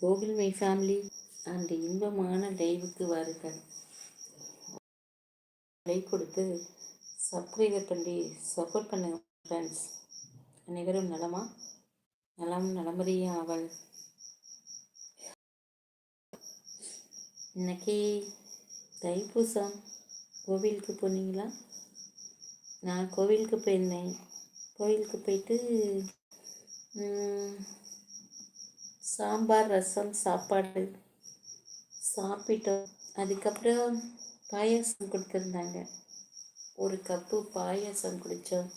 Gokul my family அந்த இன்பமான லைவுக்கு வாருங்கள். லைக் கொடுத்து சப்ஸ்கிரைபர் பண்ணி சப்போர்ட் பண்ணுங்க ஃப்ரெண்ட்ஸ் அனைவரும் நலமா? நலம் நலமறிய அவள் இன்னைக்கு தைப்பூசம். கோவிலுக்கு போனீங்களா? நான் கோவிலுக்கு போயிருந்தேன். கோவிலுக்கு போயிட்டு சாம்பார் ரசம் சாப்பாடு சாப்பிட்டோம். அதுக்கப்புறம் பாயாசம் கொடுத்துருந்தாங்க. ஒரு கப்பு பாயாசம் குடித்தோம்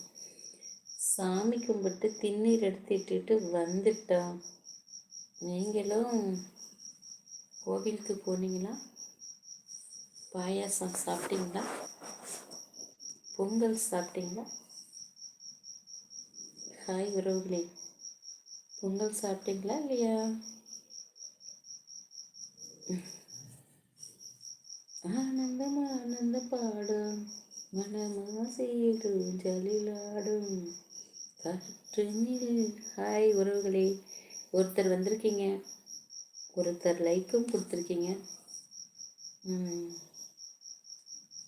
சாமி கும்பிட்டு திண்ணீர் எடுத்துட்டு வந்துட்டோம். நீங்களும் கோவிலுக்கு போனீங்களா? பாயாசம் சாப்பிட்டீங்களா? பொங்கல் சாப்பிட்டீங்களா? ஹாய் உறவுகளே. பொங்கல் சாப்பிட்டீங்களா இல்லையா? ஆனந்தம் ஆனந்த பாடும் மனமாசையிடும் ஜலிலாடும். காற்று ஹாய் உறவுகளே ஒருத்தர் வந்திருக்கீங்க. ஒருத்தர் லைக்கும் கொடுத்துருக்கீங்க.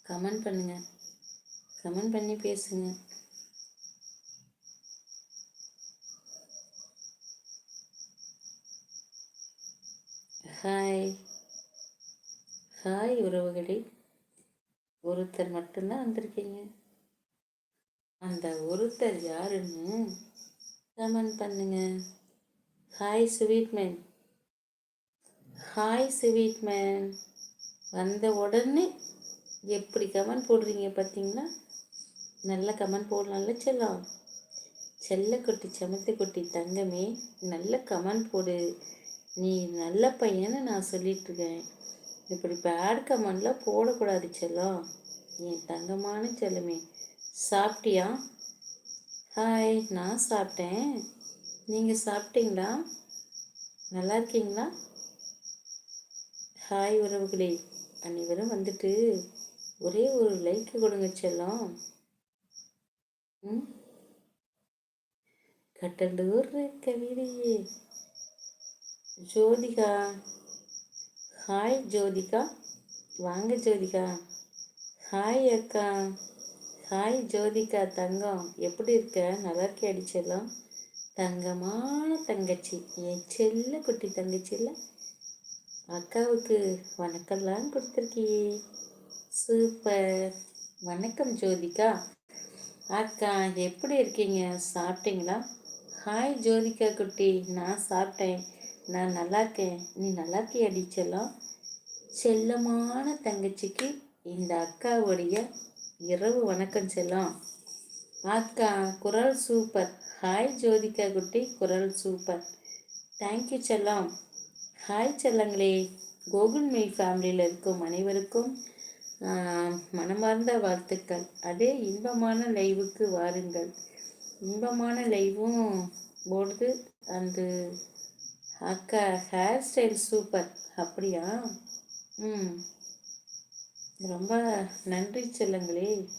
கமெண்ட் பண்ணுங்க. கமெண்ட் பண்ணி பேசுங்க. ஹாய் ஹாய் உறவுகளே. ஒருத்தர் மட்டும்தான் வந்திருக்கீங்க. அந்த ஒருத்தர் யாருன்னு கமெண்ட் பண்ணுங்க. ஹாய் ஸ்வீட்மேன் ஹாய் ஸ்வீட்மேன் வந்த உடனே எப்படி கமெண்ட் போடுறீங்க பார்த்தீங்களா? நல்ல கமெண்ட் போடலாம்ல செல்லம். செல்ல குட்டி சமத்து குட்டி தங்கமே நல்ல கமெண்ட் போடு. நீ நல்ல பையன்னு நான் சொல்லிட்டு இருக்கேன் இப்படி பேட் கமெண்ட்லாம் போடக்கூடாது செல்லம். என் தங்கமான செல்லமே சாப்பிட்டியா? ஹாய் நான் சாப்பிட்டேன். நீங்கள் சாப்பிட்டீங்களா? நல்லா இருக்கீங்களா? ஹாய் உறவுகளே. அனைவரும் வந்துட்டு ஒரே ஒரு லைக் கொடுங்க செல்லம். ம்? கட்டலூர் கவிதையே ஜோதிகா. ஹாய் ஜோதிகா. வாங்க ஜோதிகா. ஹாய் அக்கா. ஹாய் ஜோதிகா. தங்கம் எப்படி இருக்க? நல்லா இருக்கே அடிச்செல்லாம் தங்கமான தங்கச்சி. என் செல்ல குட்டி தங்கச்சி இல்லை அக்காவுக்கு வணக்கம்லாம் கொடுத்துருக்கியே. சூப்பர். வணக்கம் ஜோதிகா. அக்கா எப்படி இருக்கீங்க? சாப்பிட்டீங்களா? ஹாய் ஜோதிகா குட்டி. நான் சாப்பிட்டேன். நான் நல்லா இருக்கேன். நீ நல்லா இருக்கியா செல்லம்? செல்லமான தங்கச்சிக்கு இந்த அக்காவுடைய இரவு வணக்கம் செல்லம். அக்கா குரல் சூப்பர். ஹாய் ஜோதிகா குட்டி. குரல் சூப்பர். தேங்க்யூ செல்லம். ஹாய் செல்லங்களே. கோகுல் மெய் ஃபேமிலியில் இருக்கும் அனைவருக்கும் மனமார்ந்த வாழ்த்துக்கள். அதே இன்பமான லைவுக்கு வாருங்கள். இன்பமான லைவும் போடுது. அந்த அக்கா ஹேர் ஸ்டைல் சூப்பர் அப்படியா? ம். ரொம்ப நன்றி செல்லுங்களே.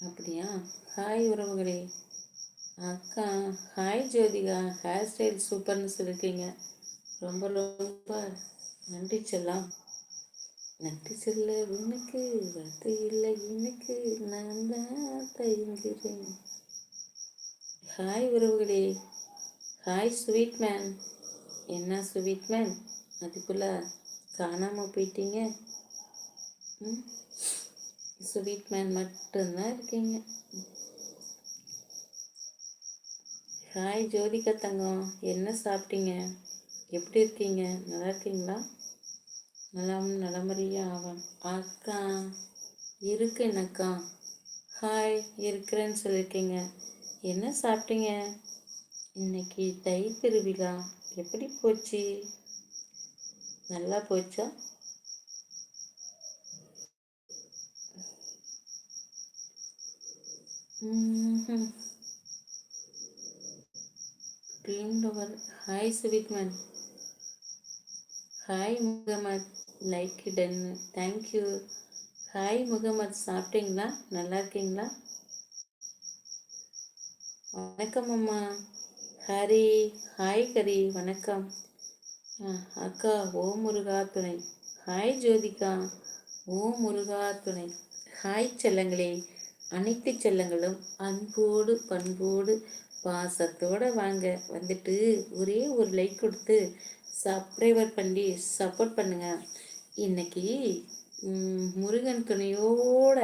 அப்படியா? ஹாய் உறவுகளே. அக்கா ஹாய் ஜோதிகா. ஹேர் ஸ்டைல் சூப்பர்னு சொல்லியிருக்கீங்க ரொம்ப ரொம்ப நன்றி செல்லாம். நன்றி சொல்ல உனக்கு வார்த்தை இல்லை எனக்கு நான் தான் தயங்குறேன் ஹாய் உறவுகளே. ஹாய் ஸ்வீட் மேன் என்ன ஸ்வீட் மேன் அதுக்குள்ள காணாமல் போயிட்டீங்க? ம்? ஸ்வீட் மேன் மட்டும்தான் இருக்கீங்க. ஹாய் ஜோதிகா தங்கம். என்ன சாப்பிட்டீங்க? எப்படி இருக்கீங்க? நல்லா இருக்கீங்களா? நலம் நலமறியா ஆவன் அக்கா இருக்கேன் அக்கா ஹாய் இருக்கிறேன்னு சொல்லியிருக்கீங்க என்ன சாப்பிட்டீங்க? இன்னைக்கு தை திருவிழா எப்படி போச்சு? நல்லா போச்சா? ம்ஹும். Green hi Hi, hi Mohamed like ton thank you hi Muhammad சாப்பிட்டீங்களா? நல்லா இருக்கீங்களா? வணக்கம் அம்மா. ஹரி. ஹாய் கரி வணக்கம். அக்கா ஓ முருகா துணை. ஹாய் ஜோதிகா. ஓ முருகா துணை. ஹாய் செல்லங்களே. அனைத்து செல்லங்களும் அன்போடு பண்போடு பாசத்தோடு வாங்க. வந்துட்டு ஒரே ஒரு லைக் கொடுத்து சப்ஸ்கிரைபர் பண்ணி சப்போர்ட் பண்ணுங்க. இன்னைக்கு முருகன் துணையோட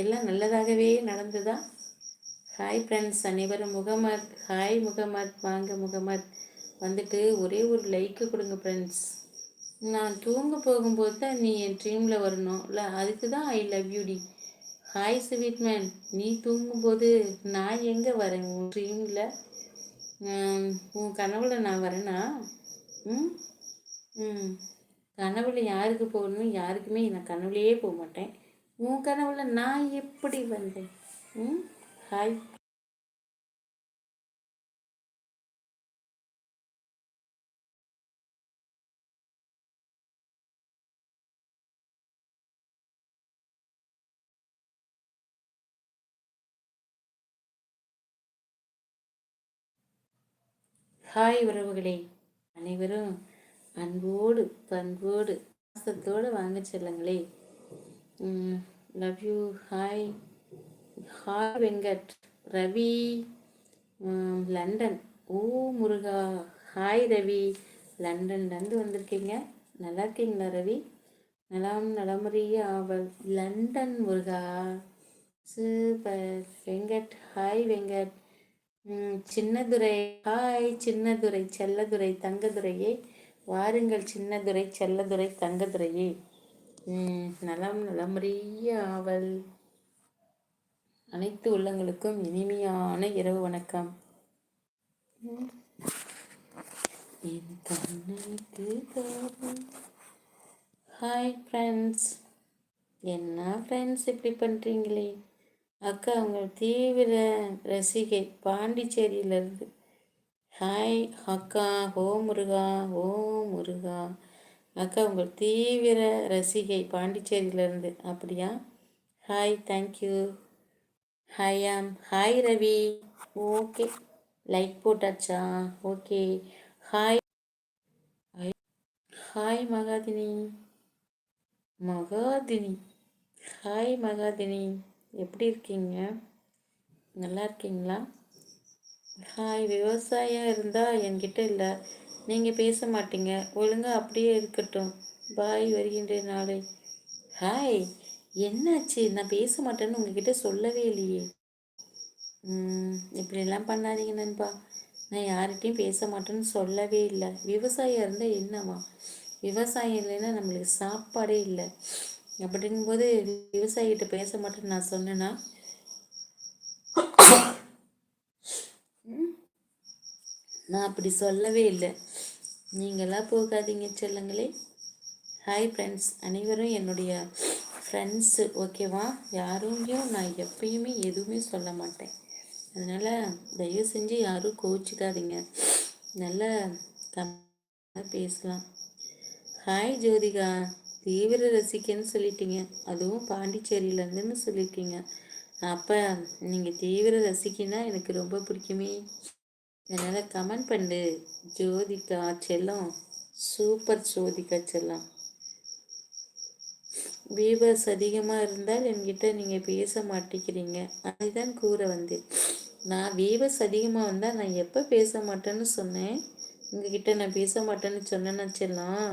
எல்லாம் நல்லதாகவே நடந்ததா? ஹாய் ஃப்ரெண்ட்ஸ் அனைவரும் முகமத் ஹாய் முகமத் வாங்க முகமத். வந்துட்டு ஒரே ஒரு லைக்கு கொடுங்க ஃப்ரெண்ட்ஸ் நான் தூங்க போகும்போது தான் நீ என் ட்ரீமில் வரணும். இல்லை அதுக்கு தான் ஐ லவ் யூ டி. ஹாய் ஸ்வீட் மேன் நீ தூங்கும்போது நான் எங்கே வரேன்? உன் ட்ரீமில் உன் கனவுல நான் வரேனா? ம்? ம். கனவுல யாருக்கு போகணும் யாருக்குமே நான் கனவுலையே போக மாட்டேன். உன் கனவுல நான் எப்படி வந்தேன்? ம்? ஹாய் ஹாய் உறவுகளே. அனைவரும் அன்போடு பண்போடு பாசத்தோடு வாங்க செல்லுங்களே. Love you hi hi Venkat Ravi London. O Muruga hi Ravi. லண்டன்லேருந்து வந்திருக்கீங்க. நல்லா இருக்கீங்களா ரவி? நலம் நலமுறைய ஆவல். London Muruga. Super Venkat hi Venkat. Chinnadurai hi Chinnadurai Selladurai தங்கதுரையே. வாருங்கள் சின்னதுரை செல்லதுரை தங்கதுரையே. நலம் நலமறிய ஆவல். அனைத்து உள்ளங்களுக்கும் இனிமையான இரவு வணக்கம். என் ஹாய் ஃப்ரெண்ட்ஸ் என்ன ஃப்ரெண்ட்ஸ் இப்படி பண்ணுறீங்களே அக்கா உங்கள் தீவிர ரசிகை பாண்டிச்சேரியிலேருந்து ஹாய் அக்கா ஓ முருகா ஓ முருகா. அக்கா உங்கள் தீவிர ரசிகை பாண்டிச்சேரியிலேருந்து அப்படியா? ஹாய் தேங்க்யூ ஹாய் ஆம் ஹாய் ரவி. ஓகே. லைக் போட்டாச்சா? Okay. Hi hi Mahadini. Mahadini. Hi Mahadini. எப்படி இருக்கீங்க? நல்லா இருக்கீங்களா? ஹாய் விவசாயம் இருந்தால் என்கிட்ட இல்லை. நீங்கள் பேச மாட்டீங்க. ஒழுங்காக அப்படியே இருக்கட்டும். பாய் வருகின்ற நாளை. ஹாய் என்னாச்சு? நான் பேச மாட்டேன்னு உங்ககிட்ட சொல்லவே இல்லையே. இப்படிலாம் பண்ணாதீங்க நண்பா. நான் யார்கிட்டையும் பேச மாட்டேன்னு சொல்லவே இல்லை. விவசாயம் இருந்தால் என்னவா விவசாயம் இல்லைன்னா நம்மளுக்கு சாப்பாடே இல்லை. அப்படிங்கும்போது விவசாயிகிட்ட பேச மாட்டேன்னு நான் சொன்னேன்னா? நான் அப்படி சொல்லவே இல்லை. நீங்களாம் போகாதீங்க செல்லுங்களே. ஹாய் ஃப்ரெண்ட்ஸ் அனைவரும் என்னுடைய ஃப்ரெண்ட்ஸு ஓகேவா யாருமையும் நான் எப்பயுமே எதுவுமே சொல்ல மாட்டேன். அதனால் தயவு செஞ்சு யாரும் கோச்சிக்காதீங்க நல்ல பேசலாம். ஹாய் ஜோதிகா. தீவிர ரசிகன்னு சொல்லிட்டீங்க. அதுவும் பாண்டிச்சேரியிலேருந்துன்னு சொல்லியிருக்கீங்க. அப்போ நீங்கள் தீவிர ரசிக்கினா எனக்கு ரொம்ப பிடிக்குமே. அதனால் கமெண்ட் பண்ணு. ஜோதிகா செல்லம். சூப்பர் ஜோதிகா செல்லம். வீவர்ஸ் அதிகமாக இருந்தால் என்கிட்ட நீங்கள் பேச மாட்டேங்கிறீங்க. அதுதான் கூற வந்து. நான் வீவர்ஸ் அதிகமாக வந்தால் நான் எப்போ பேச மாட்டேன்னு சொன்னேன். உங்ககிட்ட நான் பேச மாட்டேன்னு சொன்னேன்னு செல்லாம்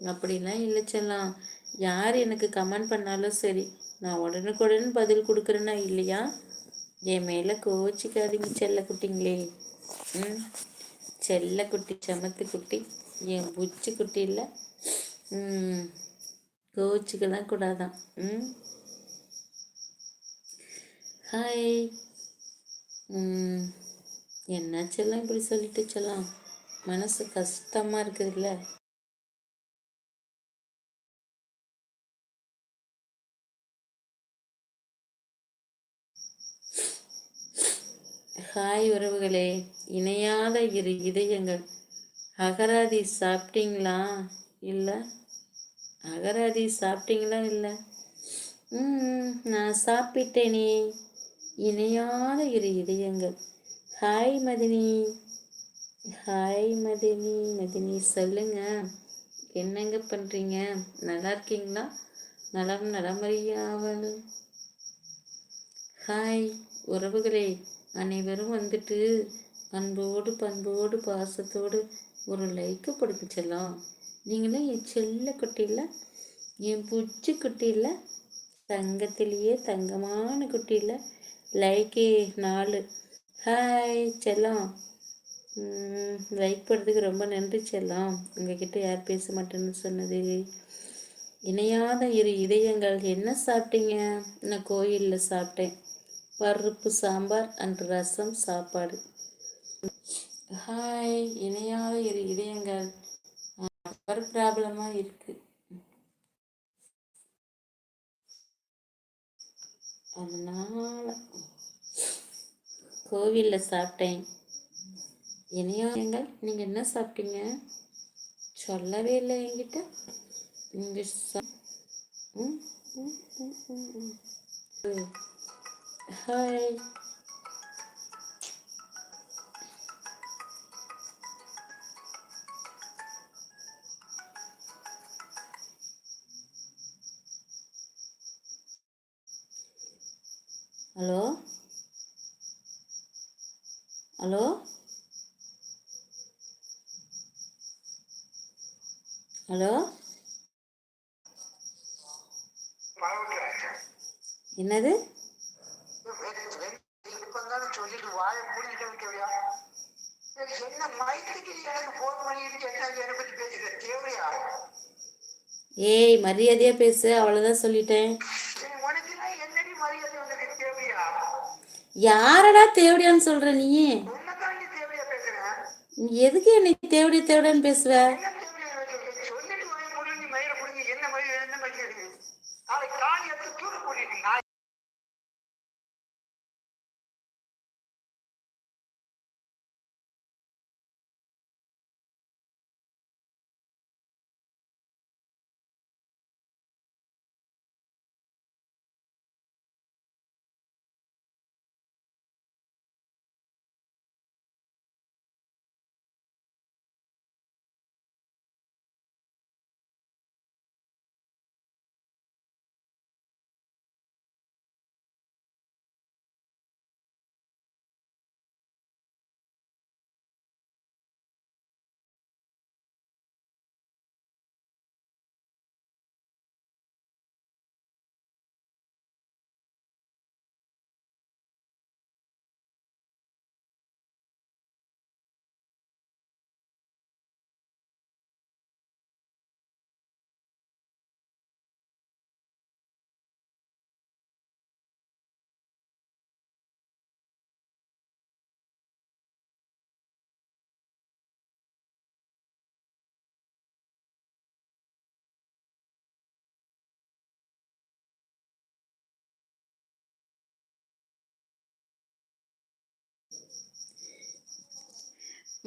அப்படிலாம் இல்லை செல்லாம் யார் எனக்கு கமெண்ட் பண்ணாலும் சரி நான் உடனுக்குடன் பதில் கொடுக்குறேன்னா இல்லையா? என் மேலே கோச்சிக்காதீங்க செல்ல குட்டிங்களே. ம். செல்ல குட்டி சமத்து குட்டி என் புச்சி குட்டி இல்லை. ம். கோச்சிக்கலாம் கூடாதான். ம். ஹாய் என்ன செல்லம் இப்படி சொல்லிட்டு செல்லாம் மனசு கஷ்டமாக இருக்குதுல்ல. ஹாய் உறவுகளே இணையாத இரு இதயங்கள். அகராதி சாப்பிட்டீங்களா? இல்லை. அகராதி சாப்பிட்டீங்களா? இல்லை. ம் நான் சாப்பிட்டேனே. இணையாத இரு இதயங்கள். ஹாய் மதினி. ஹாய் மதினி. மதினி சொல்லுங்க. என்னங்க பண்ணுறீங்க நல்லா இருக்கீங்களா? நலம் நலமறியாவல். ஹாய் உறவுகளே. அனைவரும் வந்துட்டு அன்போடு பண்போடு பாசத்தோடு ஒரு லைக்கு கொடுக்க செல்லம். நீங்களும் என் செல்ல குட்டியில் என் புச்சு குட்டியில் தங்கத்திலேயே தங்கமான குட்டியில் லைக்கே நாலு. ஹாய் செல்லம். லைக் பண்ணுறதுக்கு ரொம்ப நன்றி செல்லம். உங்ககிட்ட யார் பேச மாட்டேன்னு சொன்னது. இணையாத இரு இதயங்கள். என்ன சாப்பிட்டீங்க? நான் கோயிலில் சாப்பிட்டேன். பருப்பு சாம்பார் அண்ட் ரசம் சாப்பாடு. ஹாய் இணையாக இரு இதயங்கள் ஒரு ப்ராப்ளமாக இருக்கு. அதனால் கோவிலில் சாப்பிட்டேன். இணையங்கள் நீங்கள் என்ன சாப்பிட்டீங்க? சொல்லவே இல்லை என்கிட்ட. நீங்கள் சா- ம், ம், ம், ம், ம். ஹாய் ஹலோ ஹலோ ஹலோ என்னது? என்ன மைத்துக்கு எனக்கு போன் பண்ணிட்டு என்ன என்னை பத்தி பேசுற தேவையா ஏய் மரியாதையா பேசு அவ்வளோதான் சொல்லிட்டேன். யாரடா தேவடியான்னு சொல்ற நீ எதுக்கு என்னை தேவடி தேவடியான்னு பேசுவ என்ன தேவையா பேசுற?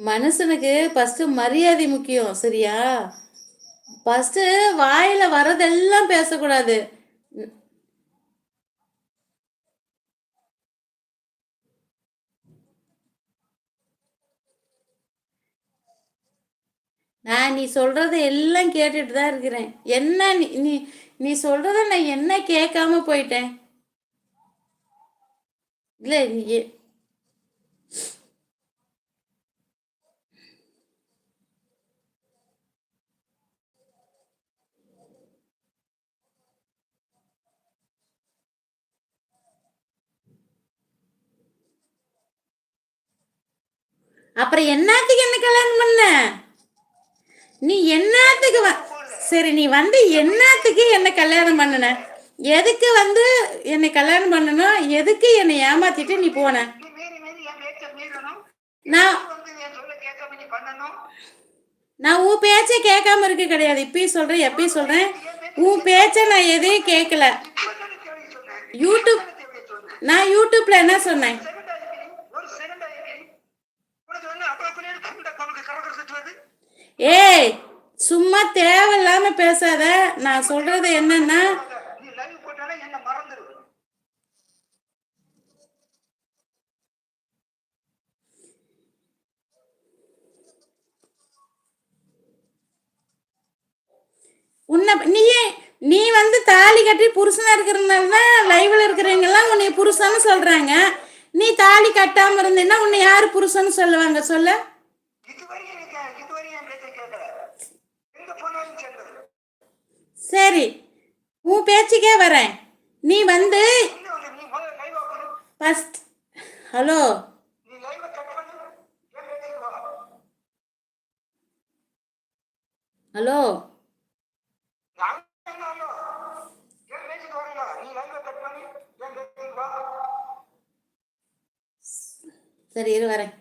மனுஷனுக்கு ஃபஸ்ட்டு மரியாதை முக்கியம் சரியா? ஃபஸ்ட்டு வாயில வரதெல்லாம் பேசக்கூடாது. நான் நீ சொல்றத எல்லாம் கேட்டுட்டு தான் இருக்கிறேன். என்ன நீ நீ நீ சொல்றத நான் என்ன கேட்காம போயிட்டேன்? இல்ல அப்புறம் என்னத்துக்கு என்ன கல்யாணம் பண்ண நீ என்னத்துக்கு வ- சரி நீ வந்து என்னத்துக்கு என்ன கல்யாணம் பண்ணன எதுக்கு வந்து என்னை கல்யாணம் பண்ணணும் எதுக்கு என்னை ஏமாத்திட்டு நீ போன நான் நான் உன் பேச்சை கேட்காம இருக்க கிடையாது இப்பயும் சொல்றேன் எப்பயும் சொல்றேன் உன் பேச்சை நான் எதையும் கேட்கல யூடியூப் நான் யூடியூப்ல என்ன சொன்னேன் ஏய் சும்மா தேவையில்லாம பேசாத. நான் சொல்றது என்னன்னா உன்னை நீயே நீ வந்து தாலி கட்டி புருஷனா இருக்கிறதுனால தான் லைவ்ல இருக்கிறவங்க எல்லாம் உன்னை புருஷன்னு சொல்றாங்க. நீ தாலி கட்டாம இருந்தீன்னா உன்னை யாரு புருஷன்னு சொல்லுவாங்க? சொல்ல. என் பேச்சை கேட்கல எங்க போனாலும் சரி உன் பேச்சுக்கே வரேன். நீ வந்து ஃபஸ்ட் ஹலோ ஹலோ சரி இரு வரேன்.